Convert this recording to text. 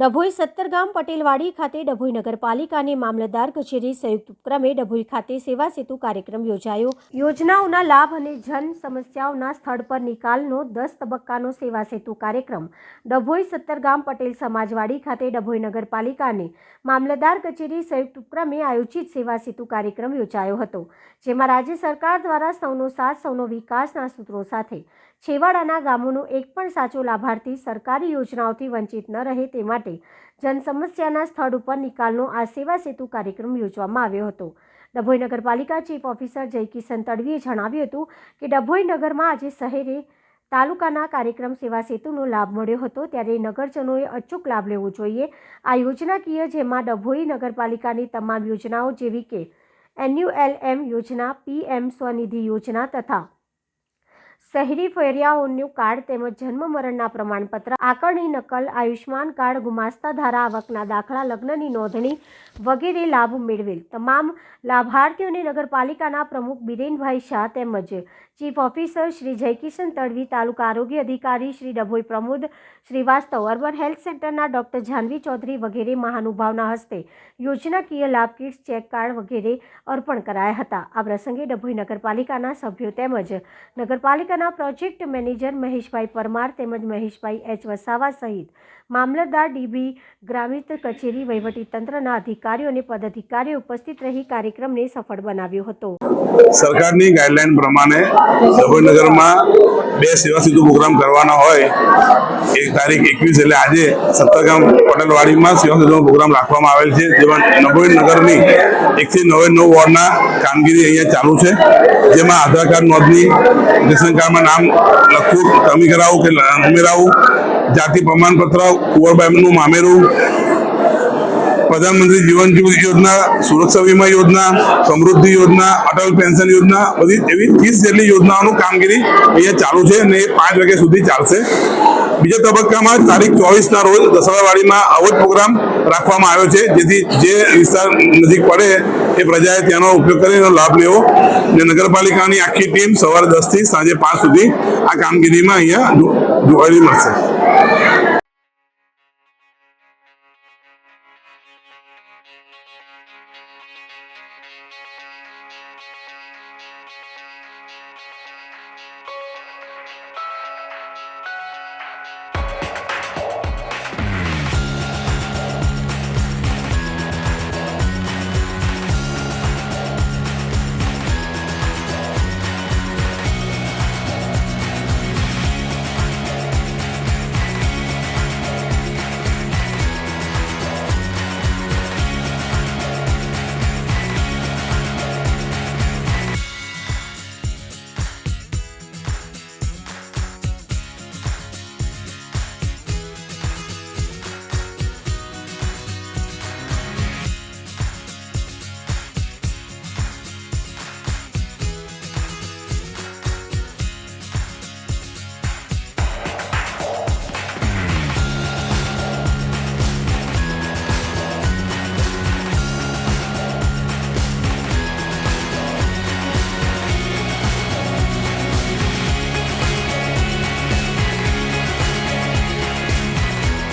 ડભોઈ સત્તરગામ પટેલવાડી ખાતે ડભોઈ નગરપાલિકાની મામલતદાર કચેરી સંયુક્ત ઉપક્રમે ડભોઈ ખાતે સેવા સેતુ કાર્યક્રમ યોજાયો. યોજનાઓના લાભ અને જન સમસ્યાઓના સ્થળ પર નિકાલનો દસ તબક્કાનો સેવા સેતુ કાર્યક્રમ. ડભોઈ સત્તરગામ પટેલ સમાજવાડી ખાતે ડભોઈ નગરપાલિકાની મામલતદાર કચેરી સંયુક્ત ઉપક્રમે આયોજિત સેવા સેતુ કાર્યક્રમ યોજાયો હતો, જેમાં રાજ્ય સરકાર દ્વારા સૌનો સાથ, સૌનો વિકાસના સૂત્રો સાથે છેવાડાના ગામોનો એક પણ સાચો લાભાર્થી સરકારી યોજનાઓથી વંચિત ન રહે તે માટે જન સમસ્યાના સ્થળ ઉપર નિકાલનો આ સેવા સેતુ કાર્યક્રમ યોજવામાં આવ્યો હતો. ડભોઈ નગરપાલિકા ચીફ ઓફિસર જયકિશન તડવીએ જણાવ્યું હતું કે ડભોઈ નગરમાં આજે શહેરે તાલુકાના કાર્યક્રમ સેવા સેતુનો લાભ મળ્યો હતો ત્યારે નગરજનોએ અચૂક લાભ લેવો જોઈએ. આ યોજનાકીય જેમાં ડભોઈ નગરપાલિકાની તમામ યોજનાઓ જેવી કે એનયુએલએમ યોજના, પીએમ સ્વનિધિ યોજના તથા શહેરી ફેરિયાઓનું કાર્ડ તેમજ જન્મ મરણના પ્રમાણપત્ર, આકારણી નકલ આયુષ્માન કાર્ડ, ગુમાસ્તા ધારા, આવકના દાખલા, લગ્નની નોંધણી વગેરે લાભ મેળવેલ. તમામ લાભાર્થીઓને નગરપાલિકાના પ્રમુખ બિરેનભાઈ શાહ તેમજ ચીફ ઓફિસર શ્રી જયકિશન તડવી, તાલુકા આરોગ્ય અધિકારી શ્રી ડભોઈ પ્રમોદ શ્રીવાસ્તવ, અર્બન હેલ્થ સેન્ટરના ડોક્ટર જાનવી ચૌધરી વગેરે મહાનુભાવના હસ્તે યોજનાકીય લાભ કિટ્સ, ચેક કાર્ડ વગેરે અર્પણ કરાયા હતા. આ પ્રસંગે ડભોઈ નગરપાલિકાના સભ્યો તેમજ નગરપાલિકાના પ્રોજેક્ટ મેનેજર મહેશભાઈ પરમાર તેમજ મહેશભાઈ એચ વસાવા સહિત મામલતદાર ડીબી ગ્રામિત કચેરી વહીવટી તંત્રના અધિકારીઓ અને પદાધિકારીઓ ઉપસ્થિત રહી કાર્યક્રમને સફળ બનાવ્યો હતો. સરકારની ગાઈડલાઈન પ્રમાણે ડભોઈનગરમાં બે સેવા સેતુ પ્રોગ્રામ કરવાના હોય, એક તારીખ એકવીસ એટલે આજે સત્તરગામ પટેલવાડીમાં સેવા સેતુનો પ્રોગ્રામ રાખવામાં આવેલ છે, જેમાં ડભોઈનગરની એકથી નવે નવ વોર્ડના કામગીરી અહીંયા ચાલુ છે, જેમાં આધાર કાર્ડ નોંધણી, રેશન કાર્ડમાં નામ લખવું, કમી કરાવવું કે ઉમેરાવું, જાતિ પ્રમાણપત્ર કુંવરબાઈનું મામેરું પ્રધાનમંત્રી જીવન જ્યોતિ યોજના, સુરક્ષા વીમા યોજના, સમૃદ્ધિ યોજના, અટલ પેન્શન યોજના, બધી એવી ત્રીસ જેટલી યોજનાઓનું કામગીરી અહીંયા ચાલુ છે અને પાંચ વાગ્યા સુધી ચાલશે. બીજા તબક્કામાં તારીખ ચોવીસના રોજ દસરાવાડીમાં આવો જ પ્રોગ્રામ રાખવામાં આવ્યો છે, જેથી જે વિસ્તાર નજીક પડે એ પ્રજાએ ત્યાંનો ઉપયોગ કરીને લાભ લેવો. અને નગરપાલિકાની આખી ટીમ સવારે દસથી સાંજે પાંચ સુધી આ કામગીરીમાં અહીંયા જોવાયેલી મળશે.